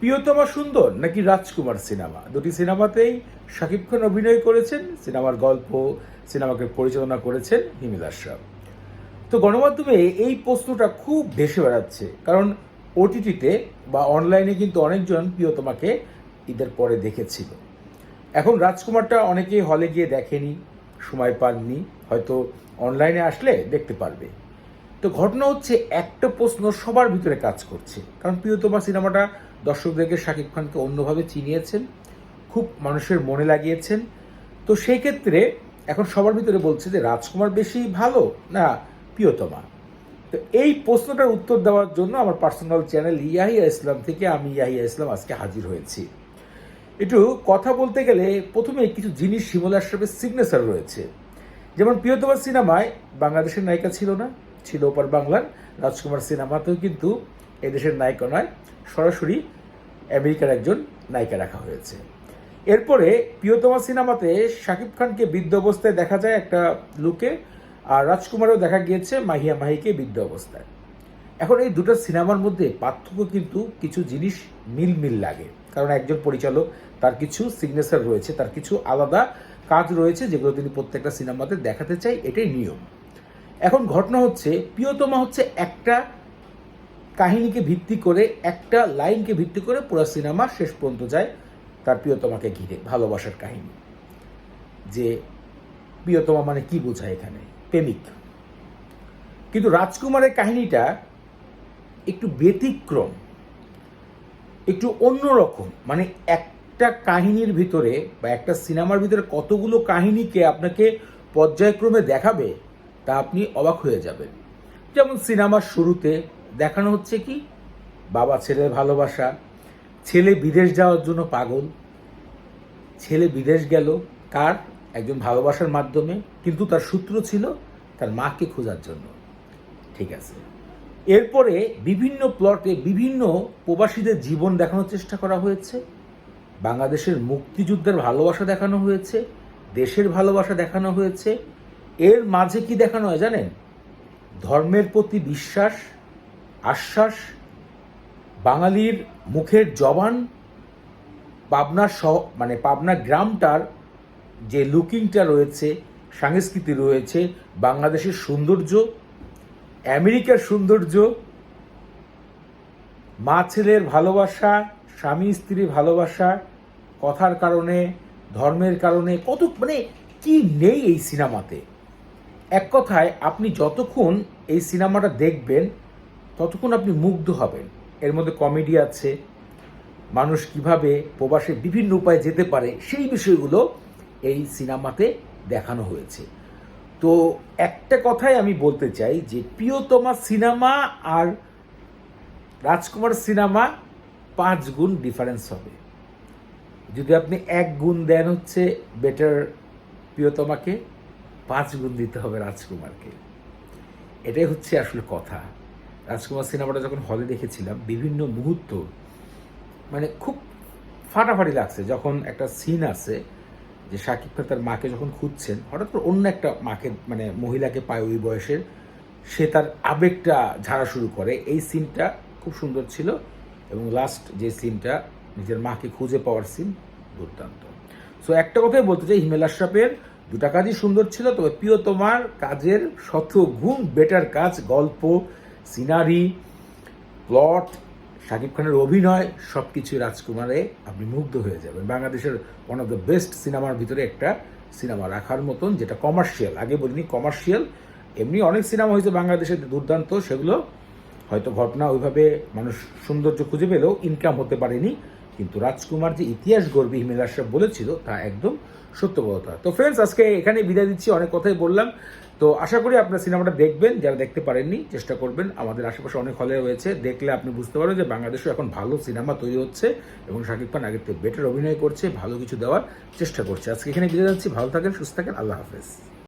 প্রিয়তমা সুন্দর নাকি রাজকুমার সিনেমা? দুটি সিনেমাতেই শাকিব খান অভিনয় করেছেন, সিনেমার গল্প, সিনেমাকে পরিচালনা করেছেন হিমেল আশরাফ। তো গণমাধ্যমে এই প্রশ্নটা খুব ভেসে বেড়াচ্ছে, কারণ ওটিটিতে বা অনলাইনে কিন্তু অনেকজন প্রিয়তমাকে ঈদের পরে দেখেছিল। এখন রাজকুমারটা অনেকেই হলে গিয়ে দেখেনি, সময় পাননি, হয়তো অনলাইনে আসলে দেখতে পারবে। তো ঘটনা হচ্ছে, একটা প্রশ্ন সবার ভিতরে কাজ করছে, কারণ প্রিয়তমা সিনেমাটা দর্শকদেরকে শাকিব খানকে অন্যভাবে চিনিয়েছেন, খুব মানুষের মনে লাগিয়েছেন। তো সেই ক্ষেত্রে এখন সবার ভিতরে বলছে যে রাজকুমার বেশি ভালো না প্রিয়তমা? তো এই প্রশ্নটার উত্তর দেওয়ার জন্য আমার পার্সোনাল চ্যানেল ইয়াহিয়া ইসলাম থেকে আমি ইয়াহিয়া ইসলাম আজকে হাজির হয়েছি। একটু কথা বলতে গেলে প্রথমে কিছু জিনিস শিমুল আশরাফের সিগনেচার রয়েছে। যেমন প্রিয়তমা সিনেমায় বাংলাদেশের নায়িকা ছিল না, ছিল ওপার বাংলার, রাজকুমার সিনেমাতেও কিন্তু এদেশের নায়িকা নয়, সরাসরি আমেরিকার একজন নায়িকা রাখা হয়েছে। এরপরে প্রিয়তমা সিনেমাতে শাকিব খানকে বৃদ্ধ অবস্থায় দেখা যায় একটা লুকে, আর রাজকুমারও দেখা গিয়েছে মাহিয়া মাহিকে বৃদ্ধ অবস্থায়। এখন এই দুটো সিনেমার মধ্যে পার্থক্য কিন্তু কিছু জিনিস মিল মিল লাগে। কারণ একজন পরিচালক, তার কিছু সিগনেচার রয়েছে, তার কিছু আলাদা কাজ রয়েছে যেগুলো তিনি প্রত্যেকটা সিনেমাতে দেখাতে চাই, এটাই নিয়ম। এখন ঘটনা হচ্ছে, প্রিয়তমা হচ্ছে একটা কাহিনীকে ভিত্তি করে, একটা লাইনকে ভিত্তি করে পুরো সিনেমা শেষ পর্যন্ত যায় তার প্রিয়তমাকে ঘিরে, ভালোবাসার কাহিনী। যে প্রিয়তমা মানে কি বোঝায় এখানে? প্রেমিক। কিন্তু রাজকুমারের কাহিনীটা একটু ব্যতিক্রম, একটু অন্যরকম। মানে একটা কাহিনীর ভিতরে বা একটা সিনেমার ভিতরে কতগুলো কাহিনীকে আপনাকে পর্যায়ক্রমে দেখাবে তা আপনি অবাক হয়ে যাবেন। যেমন সিনেমার শুরুতে দেখানো হচ্ছে কি? বাবা ছেলের ভালোবাসা। ছেলে বিদেশ যাওয়ার জন্য পাগল। ছেলে বিদেশ গেল কার একজন ভালোবাসার মাধ্যমে, কিন্তু তার সূত্র ছিল তার মাকে খোঁজার জন্য। ঠিক আছে। এরপরে বিভিন্ন প্লটে বিভিন্ন প্রবাসীদের জীবন দেখানোর চেষ্টা করা হয়েছে। বাংলাদেশের মুক্তিযুদ্ধের ভালোবাসা দেখানো হয়েছে, দেশের ভালোবাসা দেখানো হয়েছে। এর মাঝে কি দেখানো হয় জানেন? ধর্মের প্রতি বিশ্বাস আশ্বাস, বাঙালির মুখের জবান পাবনা সহ মানে পাবনা গ্রামটার যে লুকিংটা রয়েছে, সংস্কৃতি রয়েছে, বাংলাদেশের সৌন্দর্য, আমেরিকার সৌন্দর্য, মা ছেলের ভালোবাসা, স্বামী স্ত্রীর ভালোবাসা, কথার কারণে, ধর্মের কারণে, কত মানে কি নেই এই সিনেমাতে? এক কথায়, আপনি যতক্ষণ এই সিনেমাটা দেখবেন ততক্ষণ আপনি মুগ্ধ হবেন। এর মধ্যে কমেডি আছে। মানুষ কীভাবে প্রবাসে বিভিন্ন উপায়ে যেতে পারে সেই বিষয়গুলো এই সিনেমাতে দেখানো হয়েছে। তো একটা কথাই আমি বলতে চাই যে প্রিয়তমা সিনেমা আর রাজকুমার সিনেমা পাঁচ গুণ ডিফারেন্স হবে। যদি আপনি এক গুণ দেন হচ্ছে বেটার প্রিয়তমাকে, পাঁচ গুণ দিতে হবে রাজকুমারকে। এটাই হচ্ছে আসলে কথা। রাজকুমার সিনেমাটা যখন হলে দেখেছিলাম, বিভিন্ন মুহূর্ত মানে খুব ফাটাফাটি লাগছে। যখন একটা সিন আছে যে শাকিব খান তার মাকে যখন খুঁজছেন, হঠাৎ করে অন্য একটা মাকে মানে মহিলাকে পায় ওই বয়সের, সে তার আবেগটা ঝাড়া শুরু করে। এই সিনটা খুব সুন্দর ছিল এবং লাস্ট যে সিনটা নিজের মাকে খুঁজে পাওয়ার সিন দুর্দান্ত। সো একটা কথাই বলতে চাই, হিমেল আশরাফের দুটা কাজই সুন্দর ছিল, তবে প্রিয় তোমার কাজের শত গুণ বেটার কাজ, গল্প সিনারি, প্লট, শাকিব খানের অভিনয় সব কিছুই রাজকুমারে আপনি মুগ্ধ হয়ে যাবেন। বাংলাদেশের ওয়ান অফ দ্য বেস্ট সিনেমার ভিতরে একটা সিনেমা রাখার মতন, যেটা কমার্শিয়াল আগে বলিনি কমার্শিয়াল এমনি অনেক সিনেমা হয়েছে বাংলাদেশের দুর্দান্ত, সেগুলো হয়তো ঘটনা ওইভাবে মানুষ সৌন্দর্য খুঁজে পেলেও ইনকাম হতে পারেনি। কিন্তু রাজকুমার যে ইতিহাস গর্বী হিমেল আশরাফ বলেছিল, তা একদম সত্য কথা। তো ফ্রেন্ডস আজকে এখানে বিদায় দিচ্ছি, অনেক কথাই বললাম। তো আশা করি আপনার সিনেমাটা দেখবেন, যারা দেখতে পারেননি, চেষ্টা করবেন। আমাদের আশেপাশে অনেক হলে রয়েছে, দেখলে আপনি বুঝতে পারবেন যে বাংলাদেশেও এখন ভালো সিনেমা তৈরি হচ্ছে এবং শাকিব খান আগের থেকে বেটার অভিনয় করছে, ভালো কিছু দেওয়ার চেষ্টা করছে। আজকে এখানে বিদায় যাচ্ছি ভালো থাকেন, সুস্থ থাকেন, আল্লাহ হাফেজ।